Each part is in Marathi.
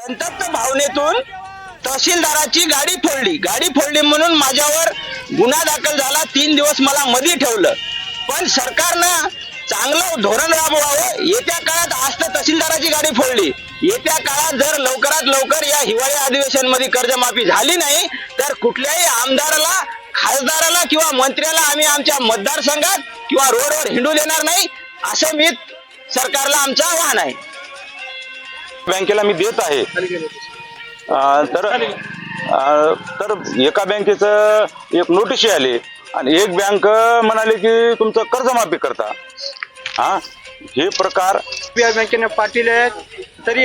संतप्त भावनेतून तहसीलदाराची गाडी फोडली. गाडी फोडली म्हणून माझ्यावर गुन्हा दाखल झाला. तीन दिवस मला मध्ये ठेवलं. पण सरकारनं चांगलं धोरण राबवावं. येत्या काळात आज तर तहसीलदाराची गाडी फोडली. येत्या काळात जर लवकरात लवकर या हिवाळी अधिवेशनमध्ये कर्जमाफी झाली नाही तर कुठल्याही आमदाराला खासदाराला किंवा मंत्र्याला आम्ही आमच्या मतदारसंघात किंवा रोडवर हिंडू देणार नाही असं मी सरकारला आमचं आव्हान आहे. बँकेला मी देत आहे. अं, तर अं, तर एका बँकेचं एक नोटीस आली आणि एक बँक म्हणाले की तुमचं कर्जमाफी करता. हा? हे प्रकार एसबीआय बँकेने पाठवले आहेत. तरी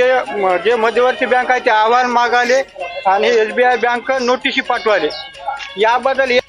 जे मध्यवर्ती बँक आहे ते अहवाल मागाले आणि एसबीआय बँक नोटीसी पाठवाले. याबद्दल हे-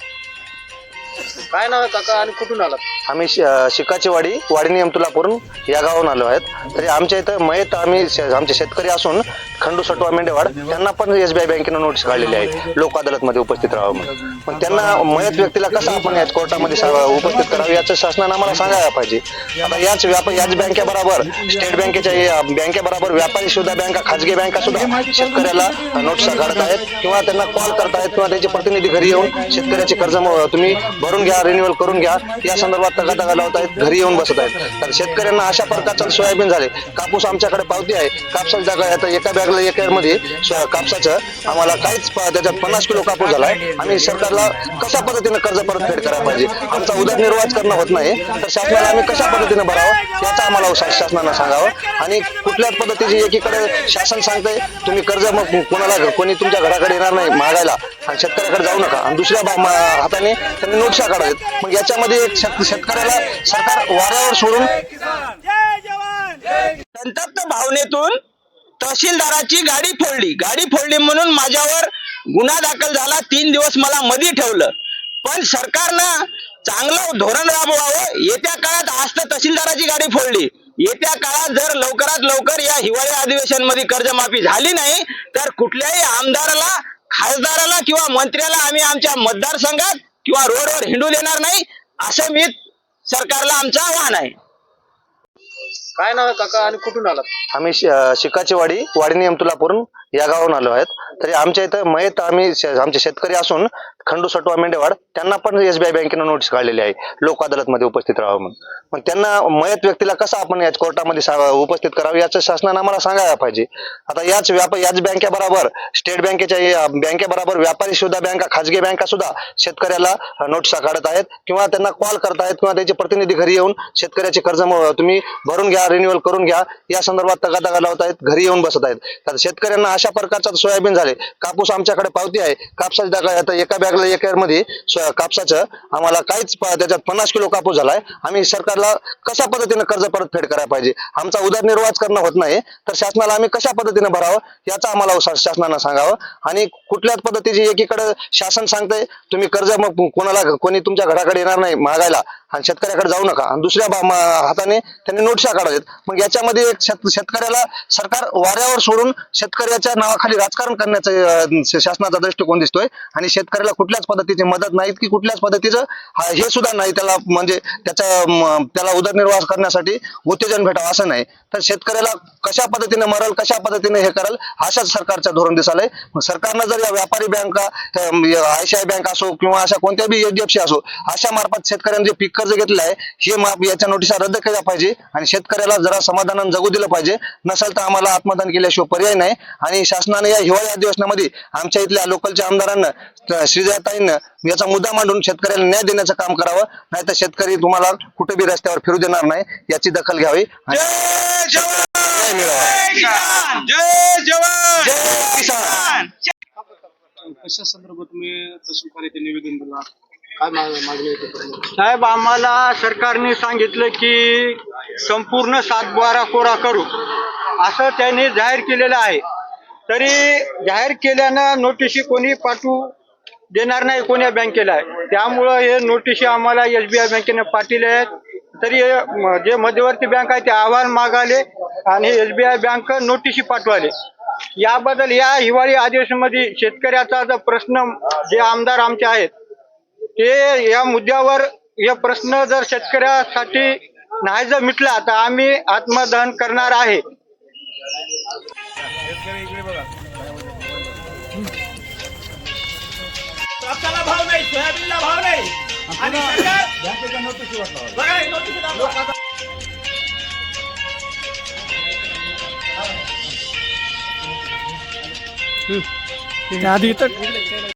काय नाव आहे काका आणि कुठून आला आम्ही शि- शिकाची वाडी वाडी नियम तुलापूरून या गावाहून आलो आहेत. तरी आमच्या इथं मयत आम्ही शे- आमचे शेतकरी असून खंडू सटवा मेंढेवाड त्यांना पण एसबीआय बँकेनं नोटीस काढलेली आहे. लोक अदालतमध्ये उपस्थित राहावं म्हणून. पण त्यांना मयत व्यक्तीला कसं आपण याच कोर्टामध्ये सा- उपस्थित करावं याचं शासनानं आम्हाला सांगायला पाहिजे. आता याच व्यापार याच बँकेबरोबर स्टेट बँकेच्या या बँकेबरोबर व्यापारी सुद्धा बँका खाजगी बँका सुद्धा शेतकऱ्याला नोटिसा काढत आहेत किंवा त्यांना कॉल करतायत किंवा त्यांचे प्रतिनिधी घरी येऊन शेतकऱ्याचे कर्ज म- तुम्ही भरून घ्या रिन्युअल करून घ्या. या संदर्भात तगादा लावत आहेत घरी येऊन बसत आहेत. तर शेतकऱ्यांना अशा प्रकारचं सोयाबीन झाले. कापूस आमच्याकडे पावती आहे. कापसाची जागा आता एका बॅगला एक मध्ये कापसाचं आम्हाला काहीच प- त्याच्यात पन्नास किलो कापूस झाला आहे आम्ही सरकारला कशा पद्धतीने कर्ज परतफेड करायला पाहिजे? आमचा उदरनिर्वाह करणं होत नाही. तर शासनाला आम्ही कशा पद्धतीने भरावं? याचा आम्हाला शासनानं सांगावं. आणि कुठल्याच पद्धतीची एकीकडे शासन सांगतंय तुम्ही कर्ज मग कोणाला कोणी तुमच्या घराकडे येणार नाही मागायला. आणि शेतकऱ्याकडे जाऊ नका. आणि दुसऱ्या बा- मा- हाताने त्यांनी नोटशा काढायत मग याच्यामध्ये एक शेत- शेतकऱ्याला सरकार वाऱ्यावर सोडून संतप्त भावनेतून तहसीलदाराची गाडी फोडली. गाडी फोडली म्हणून माझ्यावर गुन्हा दाखल झाला. तीन दिवस मला मध्ये ठेवलं. पण सरकारनं चांगलं धोरण राबवावं. येत्या काळात आज तर तहसीलदाराची गाडी फोडली. येत्या काळात जर लवकरात लवकर या हिवाळी अधिवेशनमध्ये कर्जमाफी झाली नाही तर कुठल्याही आमदाराला खासदाराला किंवा मंत्र्याला आम्ही आमच्या मतदारसंघात किंवा रोडवर हिंडू देणार नाही असं मी सरकारला आमचं आव्हान आहे. काय नाव आहे काका आणि कुठून आला आम्ही शि- शिकाची वाडी वाडी नियम तुलापूरून या गावाहून आलो आहेत. तरी आमच्या इथं मयत आम्ही शे- आमचे शेतकरी असून खंडू सटवा मेंढेवाड त्यांना पण एसबीआय बँकेनं नोटीस काढलेली आहे. लोक अदालतमध्ये उपस्थित राहावं म्हणून. मग त्यांना मयत व्यक्तीला कसं आपण याच कोर्टामध्ये उपस्थित करावं याचं शासनानं आम्हाला सांगायला पाहिजे. आता याच व्यापार याच बँकेबरोबर स्टेट बँकेच्या बँकेबरोबर व्यापारी सुद्धा बँका खाजगी बँका सुद्धा शेतकऱ्याला नोटिसा काढत आहेत किंवा त्यांना कॉल करत आहेत किंवा त्यांचे प्रतिनिधी घरी येऊन शेतकऱ्याचे कर्ज तुम्ही भरून घ्या रिन्युअल करून घ्या. या संदर्भात तगादा लावत आहेत घरी येऊन बसत आहेत. तर शेतकऱ्यांना अशा प्रकारचा सोयाबीन झाला कापूस आमच्याकडे पावती आहे. कापसाची दगा आता एका बॅगला एक मध्ये कापसाचं आम्हाला काहीच त्याच्यात पन्नास किलो कापूस झालाय. आम्ही सरकारला कशा पद्धतीने कर्ज परतफेड करायला पाहिजे? आमचा उदरनिर्वाह करणं होत नाही. तर शासनाला आम्ही कशा पद्धतीने भरावं? याचा आम्हाला शासनानं सांगावं. आणि कुठल्याच पद्धतीची एकीकडे शासन सांगतंय तुम्ही कर्ज मग कोणाला कोणी तुमच्या घराकडे येणार नाही मागायला आणि शेतकऱ्याकडे जाऊ नका. आणि दुसऱ्या बा- हाताने त्यांनी नोटिसा काढावेत मग याच्यामध्ये एक शेत- शेतकऱ्याला सरकार वाऱ्यावर सोडून शेतकऱ्याच्या नावाखाली राजकारण करण्याचा शासनाचा दृष्टिकोन दिसतोय. आणि शेतकऱ्याला कुठल्याच पद्धतीची मदत नाहीत की कुठल्याच पद्धतीचं हे सुद्धा नाही. त्याला म्हणजे त्याचा त्याला उदरनिर्वाह करण्यासाठी उत्तेजन भेटावं असं नाही. तर शेतकऱ्याला कशा पद्धतीने मरल कशा पद्धतीने हे करल अशाच सरकारचं धोरण दिसालंय. मग सरकारनं जर या व्यापारी बँका आयसीआय बँक असो किंवा अशा कोणत्या बी एचडीएफसी असो अशा मार्फत शेतकऱ्यांनी जे पीक कर्ज घेतलं आहे हे माप याच्या नोटिसा रद्द केल्या पाहिजे आणि शेतकऱ्याला जरा समाधानानं जगू दिलं पाहिजे. नसेल तर आम्हाला आत्मदान केल्याशिवाय पर्याय नाही. आणि शासनाने या हिवाळी अधिवेशनामध्ये आमच्या इथल्या लोकलच्या आमदारांना श्रीजयाताईंना याचा मुद्दा मांडून शेतकऱ्याला न्याय देण्याचं काम करावं. नाहीतर शेतकरी तुम्हाला कुठे बी रस्त्यावर फिरू देणार नाही याची दखल घ्यावी. आणि जय जवान! न्याय मिळावा. जय किसान! जय जवान! जय किसान. कशा संदर्भात तुम्ही तहसील कार्याचे निवेदन दिला? काय मागणी साहेब आम्हाला सरकारने सांगितलं की संपूर्ण सातबारा कोरा करू. असं त्यांनी जाहीर केलेलं आहे. तरी जाहीर केल्यानं नोटिशी कोणी पाठवू देणार नाही कोण्या बँकेला. त्यामुळं हे नोटिशी आम्हाला एस बी आय बँकेने पाठवले आहेत. तरी हे जे मध्यवर्ती बँक आहे ते अहवाल मागाले आणि एस बी आय बँक नोटिशी पाठवाले. याबद्दल या हिवाळी अधिवेशनामध्ये शेतकऱ्याचा जो प्रश्न जे आमदार आमचे आहेत हे या मुद्द्यावर या प्रश्न जर शेतकऱ्यासाठी नाही जर मिटला तर आम्ही आत्मदहन करणार आहे. आधी तर